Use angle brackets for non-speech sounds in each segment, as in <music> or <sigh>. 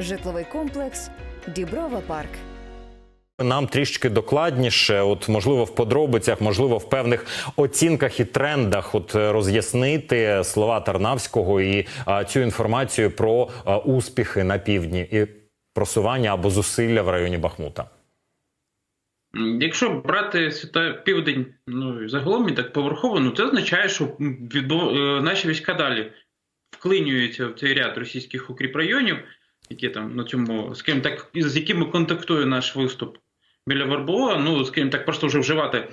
Житловий комплекс Діброва Парк. Нам трішки докладніше, от можливо, в подробицях, можливо, в певних оцінках і трендах, от е, роз'яснити слова Тарнавського і а, цю інформацію про а, успіхи на півдні і просування або зусилля в районі Бахмута. Якщо брати світа південь, ну і загалом і так поверхово, ну це означає, що відбув... е, наші війська далі вклинюються в цей ряд російських укріпрайонів, які там на цьому, скажімо так, з якими контактує наш виступ біля Вербова. Ну, скажімо так, просто вже вживати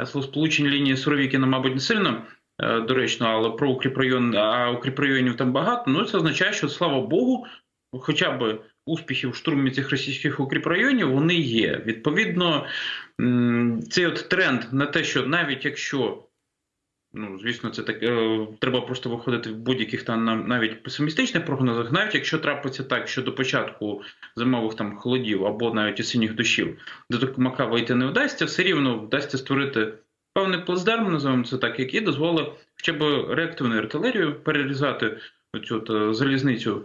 е, словосполучення лінії Суровікіна, мабуть, не сильно е, доречно, але про укріпрайон, а укріпрайонів там багато. Ну це означає, що слава Богу, хоча б успіхів в штурмі цих російських укріпрайонів вони є. Відповідно, цей от тренд на те, що навіть якщо. Ну, звісно, це так. Е, треба просто виходити в будь-яких там навіть песимістичних прогнозах. Навіть якщо трапиться так, що до початку зимових там холодів або навіть осінніх дощів до Токмака вийти не вдасться, все рівно вдасться створити певний плацдарм, називаємо це так, який дозволить хоча б реактивну артилерію перерізати оцю е, залізницю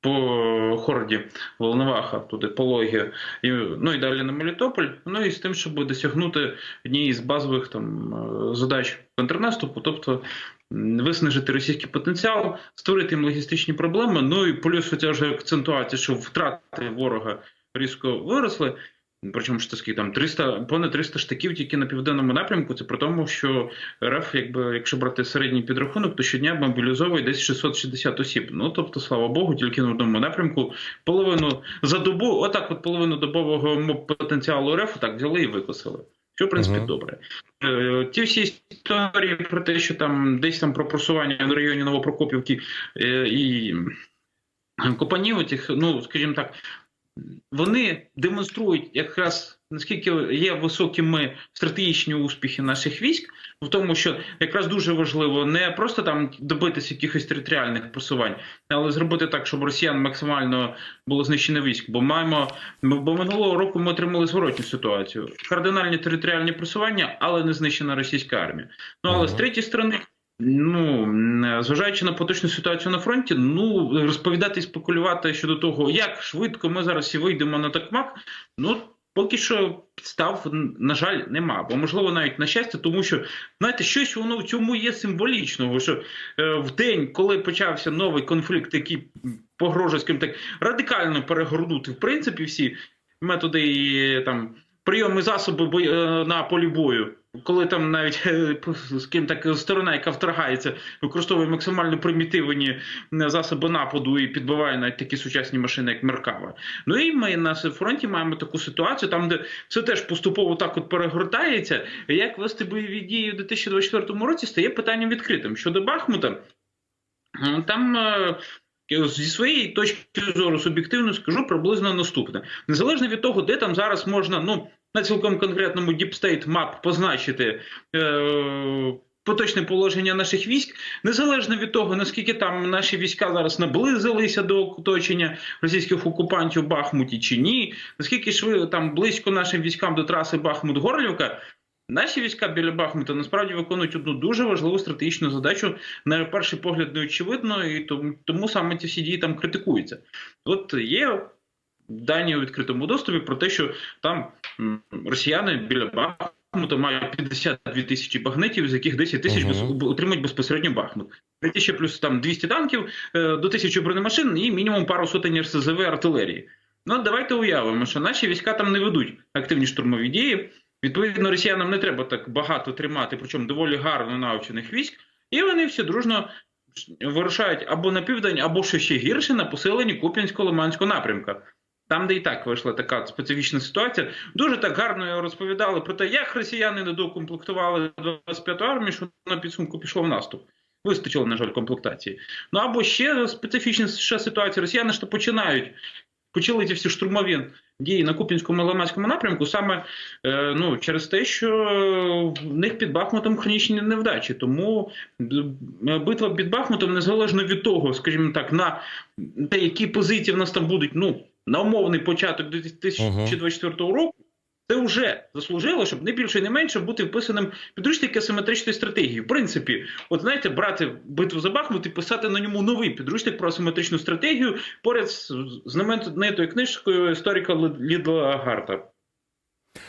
по хорді Волноваха, туди Пологія, і, ну і далі на Мелітополь. Ну і з тим, щоб досягнути однієї з базових там е, задач контрнаступу, тобто виснажити російський потенціал, створити їм логістичні проблеми. Ну і плюс хоча вже акцентуація, що втрати ворога різко виросли. Причому це там 300, понад 300 штиків тільки на південному напрямку. Це при тому, що РФ, якби якщо брати середній підрахунок, то щодня мобілізовує десь 660 осіб. Ну тобто, слава Богу, тільки на одному напрямку половину за добу, отак, от половину добового потенціалу РФ так взяли і викосили. Що в принципі Мгм. добре. Е, Ті всі історії про те, що там десь там про просування в районі Новопрокопівки е, і Копанів, ну скажімо так, вони демонструють якраз наскільки є високими стратегічні успіхи наших військ, в тому, що якраз дуже важливо не просто там добитися якихось територіальних просувань, але зробити так, щоб росіян максимально було знищено військ. Бо маємо бо минулого року ми отримали зворотню ситуацію: кардинальні територіальні просування, але не знищена російська армія. Ну але з Мгм. третьої сторони. Ну, зважаючи на поточну ситуацію на фронті, ну розповідати і спекулювати щодо того, як швидко ми зараз і вийдемо на такмак, ну поки що підстав, на жаль, нема. Бо можливо навіть на щастя, тому що знаєте, щось воно в цьому є символічного. Що е, в день, коли почався новий конфлікт, який погрожує, скажімо так, радикально перегорнути в принципі всі методи і там прийоми засоби е, на полі бою. Коли там навіть <laughs> е, з ким так сторона, яка вторгається, використовує максимально примітивні е, засоби нападу і підбиває навіть такі сучасні машини, як Меркава. Ну і ми на фронті маємо таку ситуацію, там де все теж поступово так от перегортається. Як вести бойові дії у 2024 році стає питанням відкритим щодо Бахмута. е, Там е, зі своєї точки зору суб'єктивно скажу приблизно наступне. Незалежно від того, де там зараз можна, ну на цілком конкретному State Map позначити. Е- Поточне положення наших військ, незалежно від того, наскільки там наші війська зараз наблизилися до оточення російських окупантів Бахмуті чи ні, наскільки швидко там близько нашим військам до траси Бахмут-Горлівка, Наші війська біля Бахмута насправді виконують одну дуже важливу стратегічну задачу, на перший погляд неочевидно, і тому, тому саме ці всі дії там критикуються. От є дані у відкритому доступі про те, що там росіяни біля Бахмута мають 52 тисячі багнетів, з яких 10 тисяч без- отримують безпосередньо Бахмут. Ще плюс там 200 танків, е, до тисячі бронемашин і мінімум пару сотень РСЗВ артилерії. Ну, давайте уявимо, що наші війська там не ведуть активні штурмові дії. Відповідно, росіянам не треба так багато тримати, причому доволі гарно навчених військ, і вони всі дружно вирушають або на південь, або що ще гірше на посиленні Куп'янсько-Лиманського напрямка. Там, де і так вийшла така специфічна ситуація, дуже так гарно розповідали про те, як росіяни недокомплектували 25-ту армію, що на підсумку пішло в наступ. Вистачило, на жаль, комплектації. Ну або ще специфічніша ситуація. Росіяни ж то починають почали ці всі штурмові дії на Купінському Ламанському напрямку саме е, ну, через те, що в них під Бахмутом хронічні невдачі. Тому е, битва під Бахмутом, незалежно від того, скажімо так, на те, які позиції в нас там будуть, ну, на умовний початок 2024 року. Це вже заслужило, щоб не більше, не менше бути вписаним підручник асиметричної стратегії. В принципі, от знаєте, брати битву за Бахмут і писати на ньому новий підручник про асиметричну стратегію поряд з знаменитою книжкою історика Лідла Гарта.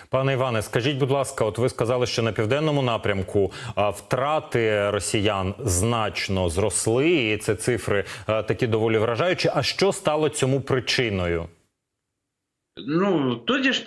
Пане Іване, скажіть, будь ласка, от ви сказали, що на південному напрямку втрати росіян значно зросли, і це цифри такі доволі вражаючі. А що стало цьому причиною? Ну, тоді ж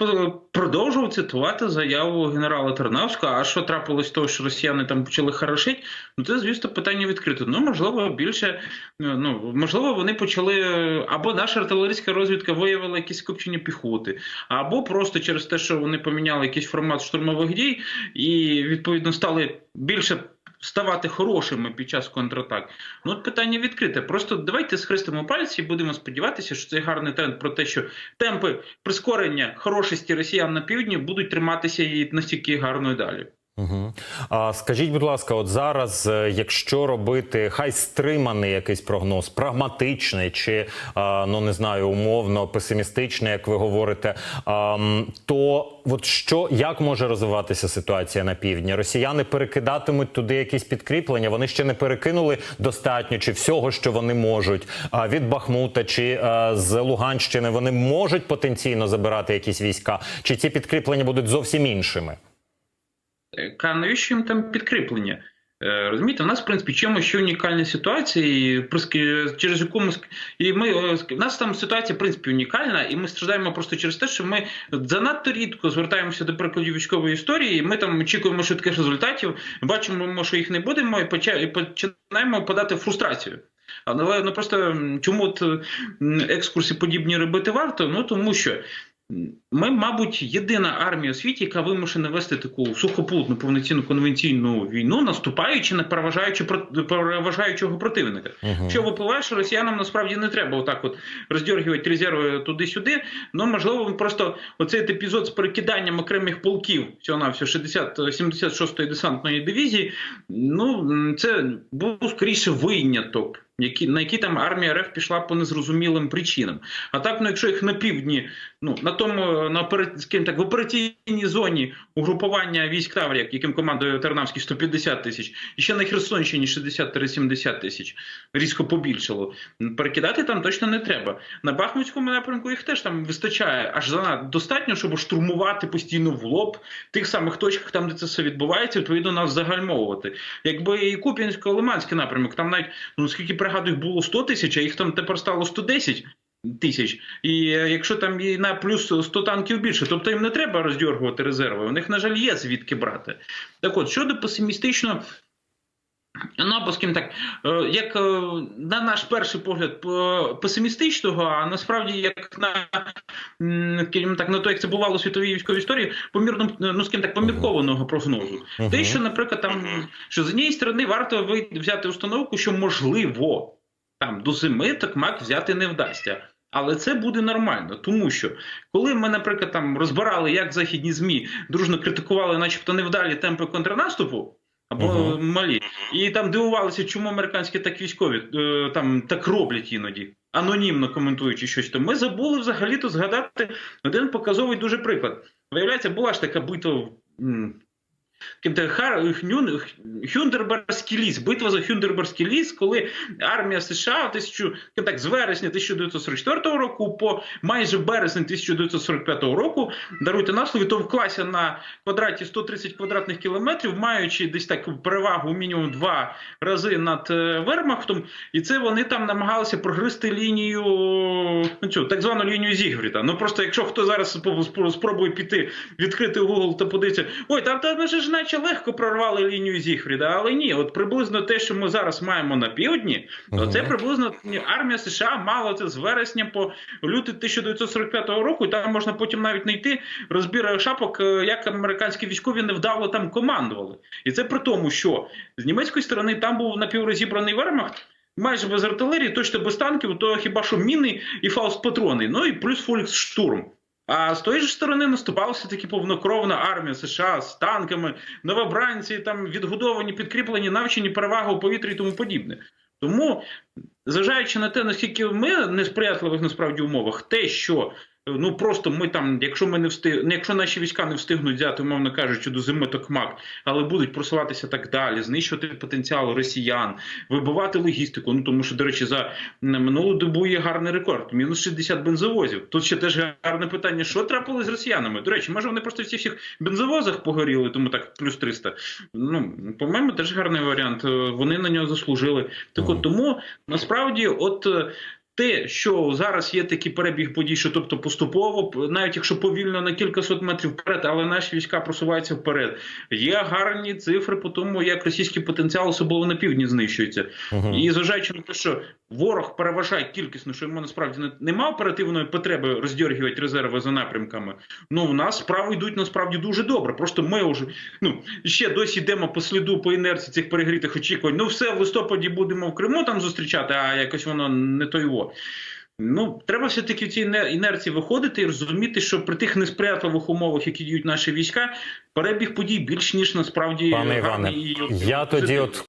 продовжував цитувати заяву генерала Тарнавського. А що трапилось того, що росіяни там почали хорошити? Ну це, звісно, питання відкрите. Ну, можливо, більше ну можливо, вони почали або наша артилерійська розвідка виявила якісь скупчення піхоти, або просто через те, що вони поміняли якийсь формат штурмових дій і відповідно стали більше. Ставати хорошими під час контратак. Ну, от питання відкрите. Просто давайте схрестимо пальці і будемо сподіватися, що цей гарний тренд про те, що темпи прискорення хорошості росіян на півдні будуть триматися і настільки гарно і далі. Угу. А скажіть, будь ласка, от зараз, е, якщо робити хай стриманий якийсь прогноз, прагматичний чи а, ну не знаю, умовно песимістичний, як ви говорите, то от що як може розвиватися ситуація на півдні? Росіяни перекидатимуть туди якісь підкріплення. Вони ще не перекинули достатньо чи всього, що вони можуть. А від Бахмута чи а, з Луганщини вони можуть потенційно забирати якісь війська, чи ці підкріплення будуть зовсім іншими? А навіщо їм там підкріплення? Е, Розумієте, в нас, в принципі, чимось ще унікальна ситуація, і через яку ми і ми е, в нас там ситуація в принципі унікальна, і ми страждаємо просто через те, що ми занадто рідко звертаємося до прикладів військової історії. і Ми там очікуємо швидких результатів, бачимо, що їх не будемо, і починаємо подати фрустрацію. Але ну просто чому от екскурси подібні робити варто? Ну тому що. Ми, мабуть, єдина армія у світі, яка вимушена вести таку сухопутну повноцінну конвенційну війну, наступаючи на переважаючи переважаючого противника. Угу. Що випливає, що росіянам насправді не треба отак от роздергувати резерви туди-сюди. Ну можливо, просто оцей епізод з перекиданням окремих полків всього на всього 60 76-ї десантної дивізії. Ну це був скоріше виняток. Які на які там армія РФ пішла по незрозумілим причинам. А так, ну якщо їх на півдні, ну на тому на скажімо так, в операційній зоні угрупування військ Таврія, яким командує Тернавський 150 тисяч, і ще на Херсонщині 60-70 тисяч різко побільшало. Перекидати там точно не треба. На Бахмутському напрямку їх теж там вистачає аж занадто достатньо, щоб штурмувати постійно в лоб тих самих точках, там де це все відбувається, відповідно нас загальмовувати. Якби і Куп'янсько-Лиманський напрямок, там навіть ну скільки пригадую, було 100 тисяч, а їх там тепер стало 110 тисяч. І е, якщо там і на плюс 100 танків більше, тобто їм не треба роздергувати резерви. У них, на жаль, є звідки брати. Так от, щодо песимістично. Ну, або скажімо так, е, як е, на наш перший погляд песимістичного, а насправді як на так, на то, як це бувало у світовій військовій історії, помірно, ну так, поміркованого прогнозу. Мгм. Те, що, наприклад, там що з однієї сторони варто взяти установку, що можливо там до зими такмак взяти не вдасться. Але це буде нормально, тому що коли ми, наприклад, там розбирали, як західні змі дружно критикували, начебто невдалі темпи контрнаступу. Або угу. малі, і там дивувалися, чому американські так військові е, там так роблять іноді, анонімно коментуючи щось. То ми забули взагалі-то згадати один показовий дуже приклад. Виявляється, була ж така битва. Хюндерберзький ліс, битва за Хюндерберзький ліс, коли армія США тисячу, так, з вересня 1944 року по майже березень 1945 року, даруйте наслові, то вклася на квадраті 130 квадратних кілометрів, маючи десь так перевагу мінімум два рази над е, Вермахтом, і це вони там намагалися прогризти лінію, ну цю так звану лінію Зігфріда. Ну просто якщо хто зараз спробує піти відкрити Google та подивитися, ой, там, там ми ж наче легко прорвали лінію Зігфріда, але ні, от приблизно те, що ми зараз маємо на півдні, то це приблизно армія США мала це з вересня по лютий 1945 року, і там можна потім навіть знайти розбір шапок, е, як американські військові невдало там командували. І це при тому, що з німецької сторони там був напіврозібраний вермахт. Майже без артилерії, точно без танків, то хіба що міни і фауст-патрони, ну і плюс Фольксштурм. А з тої ж сторони наступала все-таки повнокровна армія США з танками, новобранці, там відгодовані, підкріплені, навчені переваги у повітрі і тому подібне. Тому, зважаючи на те, наскільки ми несприятливих насправді умовах, те, що Ну просто ми там, якщо ми не встиг, ну, якщо наші війська не встигнуть взяти, умовно кажучи, до зими токмак, але будуть просуватися так далі, знищувати потенціал росіян, вибивати логістику. Ну тому що, до речі, за минулу добу є гарний рекорд. Мінус 60 бензовозів. Тут ще теж гарне питання: що трапилось з росіянами? До речі, може вони просто всі всіх бензовозах погоріли, тому так плюс 300. Ну по-моєму, теж гарний варіант. Вони на нього заслужили. Так от тому насправді, от. Те, що зараз є такий перебіг подій, що тобто поступово, навіть якщо повільно на кілька сот метрів вперед, але наші війська просуваються вперед. Є гарні цифри по тому, як російський потенціал, особливо на півдні, знищується. Мгм. І зважаючи на те, що ворог переважає кількісно, що йому насправді немає оперативної потреби роздьоргувати резерви за напрямками. Ну в нас справи йдуть насправді дуже добре. Просто ми вже ну ще досі йдемо по сліду по інерції цих перегрітих очікувань. Ну все в листопаді будемо в Криму там зустрічати, а якось воно не то Ну, треба все-таки в цій інерції виходити і розуміти, що при тих несприятливих умовах, які діють наші війська, перебіг подій більш ніж насправді Пане Іване, і я тоді от